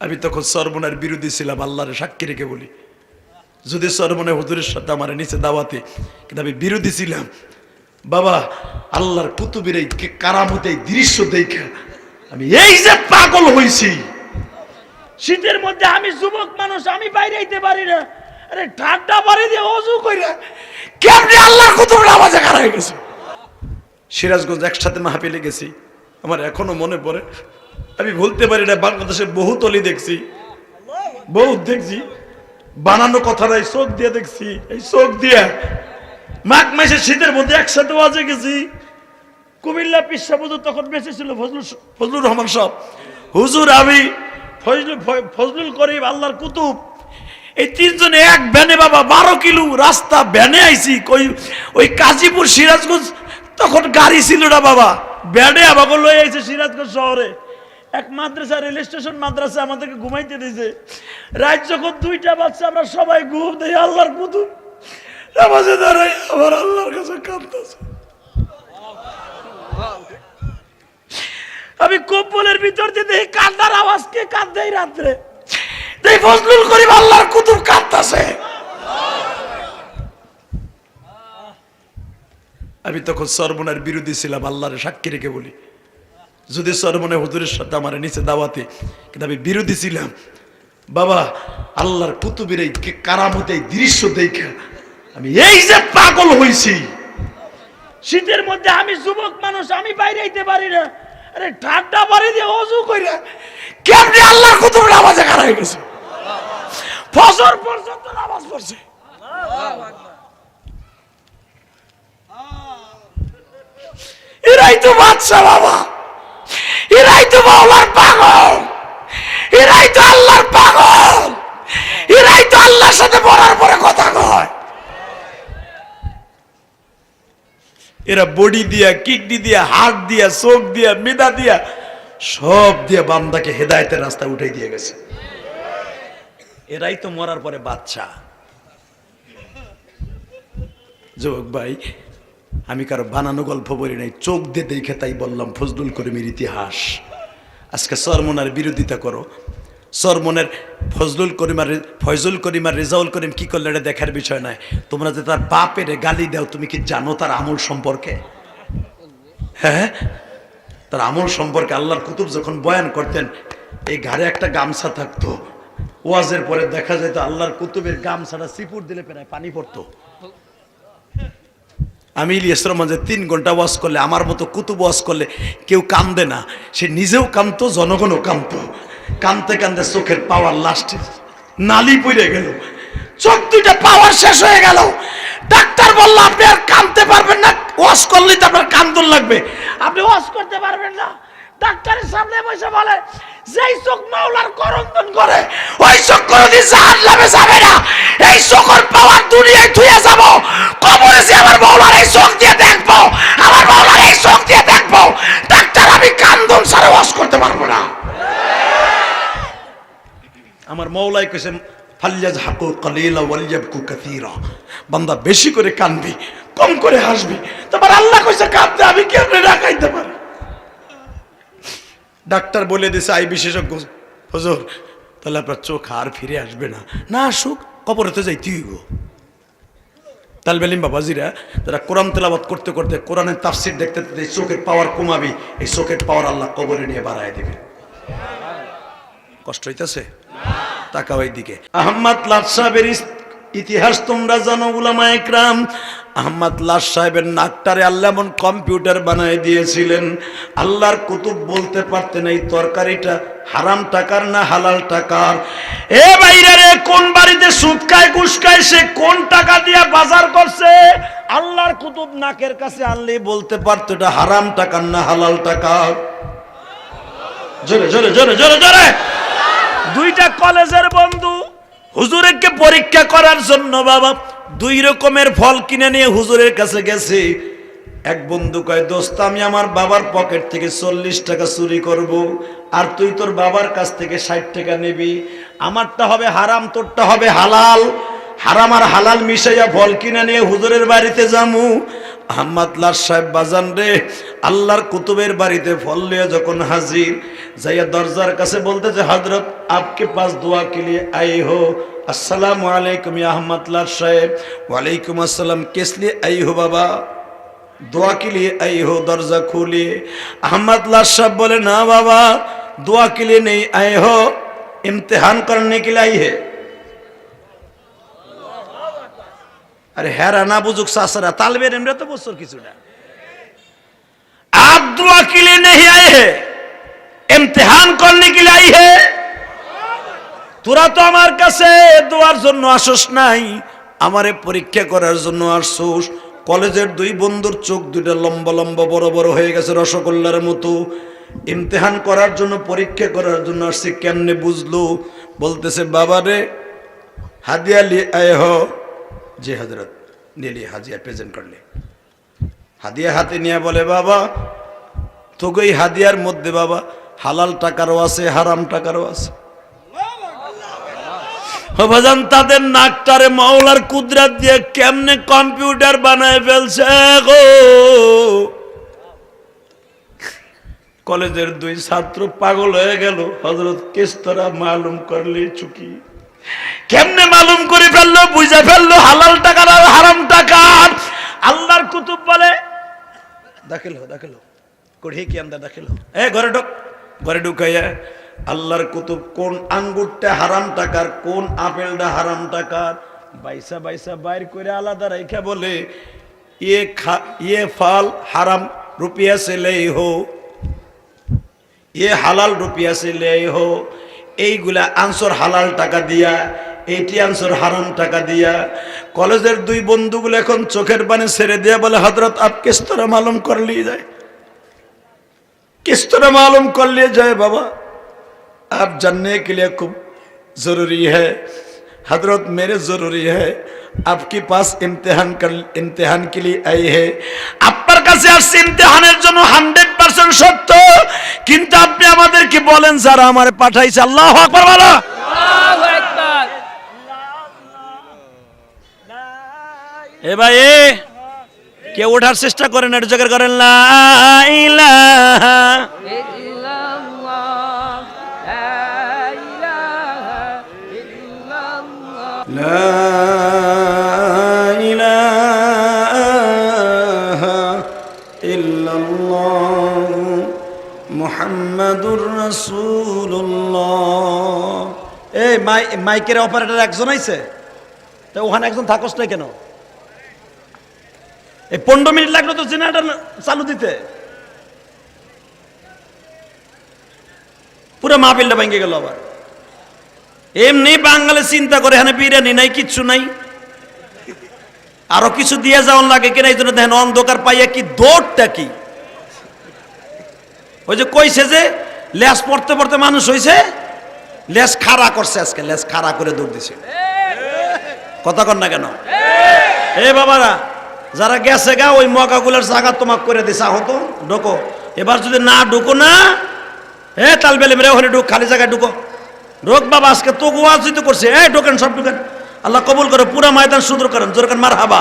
আমি তখন সরমনের বিরোধী ছিলাম, আল্লাহর সাক্ষী রেখে বলি। যদি সরমনে হুজুরের সাথে আমার নিচে দাওয়াতে, কিন্তু আমি বিরোধী ছিলাম, বাবা, আল্লাহর কুতুবের এই কারামতে, এই দৃশ্য দেখে আমি এই যে পাগল হয়েছি শীতের মধ্যে আমি যুবক মানুষ, আমি বাইরে আইতে পারি না। আরে ঠান্ডা পানি দিয়ে অজু কইরা কেমনি আল্লাহর কুতুবের আওয়াজে খারাপ হয়ে গেছে? সিরাজগঞ্জ একসাথে মাহফিলে গেছি। আমার এখনও মনে পড়ে আমি ভুলতে পারি না বাংলাদেশে বহুত অলি দেখছি। বহুত দেখছি। বানানো কথা নাই চোখ দিয়ে দেখছি। এই চোখ দিয়ে। মাঘ মাসে শীতের মধ্যে একসাথে ওয়াজে গেছি। কুমিল্লা পিসা বুধু তখন বেঁচে ছিল, ফজলুল ফজলুর রহমান সব হুজুর, আমি ফজলুল ফজলুল করিম আল্লাহর কুতুব। এই তিনজনে এক ভ্যানে, বাবা, বারো কিলো রাস্তা ভ্যানে আইছি। কই, ওই কাজীপুর সিরাজগঞ্জ, তখন গাড়ি ছিল না, বাবা। ব্যাডে আমাকে লয়ে আইছে সিরাজগঞ্জ শহরে। এক মাদ্রাসা, রেল স্টেশন মাদ্রাসা আমাদেরকে ঘুমাইতে দিয়েছে। রাত যখন দুইটা বাচ্চা আমরা সবাই ঘুম দেই আল্লাহর কুতুব নামাজে দাঁড়াই আমার আল্লাহর কাছে কাঁদতেছে। আমি কম্বলের ভিতর দিয়ে দেখি কান্দার আওয়াজ, কে কান্দে এই রাত্রে? এই ফজলুল করিম আল্লাহর কুতুব কাঁদতেছে। আমি তখন সরমনের বিরোধী ছিলাম, আল্লাহর সাক্ষী রেখে বলি। যদি সরমনে হুজুরের সাথে আমার নিচে দাওয়াতে কিন্তু আমি বিরোধী ছিলাম, বাবা, আল্লাহর কুতুবের এই কারামতে এই দৃশ্য দেখে আমি এই যে পাগল হয়েছি শীতের মধ্যে আমি যুবক মানুষ, আমি বাইরে আইতে পারি না। আরে, ঠান্ডা পানি দিয়ে অজু কইরা কেমনি আল্লাহর কুতুবের আওয়াজে খারাপ হয়ে গেছে? ফজর পর্যন্ত নামাজ পড়ছে। এরাই তো বাচ্চা বাবা। এরাই তো মাওলার পাগল! এরাই তো আল্লাহর পাগল! এরাই তো আল্লাহর সাথে পড়ার পরে কথা কয়। এরা বডি দিয়া, কিডনি দিয়া, হার্ট দিয়া, চোখ দিয়া, মেদা দিয়া, সব দিয়া বান্দাকে হেদায়েতের রাস্তা উঠাই দিয়ে গেছে। এরাই তো মরার পরে বাচ্চা। যুবক ভাই, আমি কারও বানানো গল্প বলি নাই, চোখ দিয়ে দেখে তাই বললাম, ফজলুল করিমের ইতিহাস। আজকে সরমনার বিরোধিতা করো। সরমনের ফজলুল করিমার ফয়জুল করিমার রেজাউল করিম কি করলে এটা দেখার বিষয় নয় তোমরা যে তার বাপের গালি দাও, তুমি কি জানো তার আমল সম্পর্কে? হ্যাঁ? তার আমল সম্পর্কে আল্লাহর কুতুব যখন বয়ান করতেন, এই ঘাড়ে একটা গামছা থাকতো। ওয়াজের পরে দেখা যেত আল্লাহর কুতুবের গামছাটা সিপুর দিলে প্রায় পানি পড়তো। আমি ইলিয়াস রহমান যে তিন ঘণ্টা ওয়াজ করলে, আমার মতো কুতুব ওয়াজ করলে কেউ কান্দে না। সে নিজেও কাঁদতো জনগণও কাঁদতো কানতে কানতে চোখের পাওয়ার লাস্টে নালি পড়ে গেল। চোখ দুইটা পাওয়ার শেষ হয়ে গেল। ডাক্তার বলল, আপনি আর কানতে পারবেন না। ওয়াজ করলেই তো আপনার কান্দন লাগবে। আপনি ওয়াজ করতে পারবেন না। ডাক্তারের সামনে বসে বলে, যেই চোখ মাওলার করন্দন করে, ওই চোখ কোনোদিন জাহান নামে যাবে না। এই চোখের পাওয়ার দুনিয়ায় ধুয়ে যাব। কবরে যে আমার মৌলার এই চোখ দিয়ে দেখব, আমার মৌলার এই চোখ দিয়ে দেখব, ডাক্তার, আমি কান্দন সারে ওয়াশ করতে পারব না। আমার মৌলাই কেছে ফাল্লাজ হাকু কালিলা ওয়ালিয়াবকু কাসীরা। বান্দা বেশি করে কানবি, কম করে হাসবি। তোমার আল্লাহ কইছে, কাঁদতে আমি কেমনে রাখাইতে পারি? ডাক্তার বলে দিছে, আই বিশেষজ্ঞ, হুজুর, তাহলে আপনার চোখ আর ফিরে আসবে না। না আসুক কবরে তো যাইতে হইব। তালবেলিম বাবাজিরা তারা কোরআন তেলাবাত করতে করতে কোরআনের তাফসির দেখতে দেখতে চোখের পাওয়ার কমাবি, এই চোখের পাওয়ার আল্লাহ কবরে নিয়ে বাড়ায় দেবে। কষ্ট হইতেছে? তাকাও দিকে আহম্মদ লাট সাহেবের ইতিহাস তোমরা জানো, উলামা একরাম আহম্মদ লাট সাহেবের নাকটারে আল্লাহ এমন কম্পিউটার বানায় দিয়েছিলেন। আল্লাহর কুতুব বলতে পারতেন, এই তরকারিটা হারাম টাকার না হালাল টাকার? এ বাইরে কোন বাড়িতে ঘুষ খায় সে কোন টাকা দিয়ে বাজার করছে? আল্লাহর কুতুব নাকের কাছে আনলেই বলতে পারতো, এটা হারাম টাকার না হালাল টাকার? জোরে জোরে জোরে জোরে জোরে। দুইটা কলেজের বন্ধু হুজুরকে পরীক্ষা করার জন্য বাবা দুই রকমের ফল কিনে নিয়ে হুজুরের কাছে গেছে। এক বন্ধু কয়, দোস্ত, আমি আমার বাবার পকেট থেকে চল্লিশ টাকা চুরি করব, আর তুই তোর বাবার কাছ থেকে ষাট টাকা নিবি। আমারটা হবে হারাম, তোরটা হবে হালাল। হারাম আর হালাল মিশাইয়া ফল কিনে নিয়ে হুজুরের বাড়িতে যামু। আহম্মদ লাল সাহেব, বাজান রে, আল্লাহর কুতুবের বাড়িতে ফল লিয়ে যখন হাজির, যাইয়া দরজার কাছে বলতে যে হজরত আপকে পাস দোয়া কেলিয়ে আই হো। আসসালাম আলাইকুম আহমদ লাল সাহেব। ওয়ালাইকুম আসসালাম, কেস লিয়ে আই হো বাবা। দোয়া কেলিয়ে আই হো, দরজা খুলি। আহমদ লাল সাহেব বলে, না বাবা, দোয়া কেলিয়ে নেই, আই হো। ইমতেহান করনে আই লাই হে? आई है अरे हेरा ना बुजुर्ग सासरा तालबे रेमरे तो बसर কিছু না आप दुआ के लिए नहीं आए हैं इम्तिहान करने के लिए आई है তোরা তো আমার কাছে দোয়ার জন্য আসস নাই আমারে পরীক্ষা করার জন্য আসছোস কলেজের দুই বন্ধুর চোখ দুইটা লম্বা লম্বা বড় বড় হয়ে গেছে রসগোল্লার মতো ইমতেহান করার জন্য পরীক্ষা করার জন্য আসছে কেমনে বুঝলো বলতেছে বাবা রে হাদিয়া লি আয় হো জি হজরত নিলি হাজিয়া প্রেজেন্ট করলে। হাদিয়া হাতে নিয়ে বলে, বাবা, তোকে এই হাদিয়ার মধ্যে, বাবা, হালাল টাকারও আছে, হারাম টাকারও আছে। হবাজান তাদের নাকটারে মাওলার কুদরাত দিয়ে কেমনে কম্পিউটার বানায় ফেলছে গো? কলেজের দুই ছাত্র পাগল হয়ে গেল। হজরত কেস্তরা মালুম করলে চুকি। কেমনে মালুম করে ফেলল বুঝে ফেলল হালাল টাকার আর হারাম টাকার আল্লাহর কুতুব বলে দাখিল হো দাখিল হো। কড়ি কি আন্দা দাখিল হো? এ ঘরে ঢোক ঘরে ঢুকাইয়া আল্লাহর কুতুব কোন আঙ্গুরটা হারাম টাকার কোন আপেলটা হারাম টাকার বাইসা বাইসা বাইর করে আলাদা রেখা বলে ইয়ে খা ইয়ে ফল হারাম রুপিয়া সে লেই হো ইয়ে হালাল রুপিয়া সে লেই হো এইগুলা আনসর হালাল টাকা দিয়া এইটি আনসর হারাম টাকা দিয়া কলেজের দুই বন্ধুগুলো এখন চোখের পানি ছেড়ে দিয়া বলে হজরত আপ কিস तरह मालूम कर लिए जाए किस तरह मालूम कर लिए जाए बाबा आप जानने के लिए खूब जरूरी है हजरत मेरे जरूरी है आपके पास इम्तिहान कर इम्तिहान के लिए आई है আপনার কাছে আসছে ইমতিহানের জন্য হান্ড্রেড পার্সেন্ট সত্য কিন্তু আপনি আমাদেরকে বলেন যারা আমার পাঠাইছে আল্লাহ আকবার বলো এ ভাই কে ওঠার চেষ্টা করেন এটা জোগাড় করেন এই মাইকের অপারেটর একজন আইছে। তো ওখানে একজন থাকস নাই কেন? এই পনেরো মিনিট লাগল তো জেনারেটর চালু দিতে। পুরো মাহফিলটা ভেঙে গেল আবার। এমনি বাঙালি চিন্তা করে এখানে বিরিয়ানি নাই কিচ্ছু নাই। আরও কিছু দিয়ে যাওয়ার লাগে কিনা এই জন্য দেখেন অন্ধকার পাইয়া কি দৌড়টা কি। ওই যে কইছে যে লেস পড়তে পড়তে মানুষ হইছে লেস খাড়া করছে আজকে লেস খাড়া করে দৌড় দিছে। কথা কর না কেন? এ বাবারা যারা গেছে গা, ওই মগাগুলোর জায়গা তোমাক করে দিছে হতো ঢোকো। এবার যদি না ঢুকো না হে তাল বেলে মেরে ওখানে ঢুক, খালি জায়গায় ঢুকো। ঢোক বাবা, আজকে তো যদি করছে। এ, ঢোকেন, সব ঢুকেন। আল্লাহ কবুল করে, পুরা ময়দান সুদর করেন, জোর মার হাবা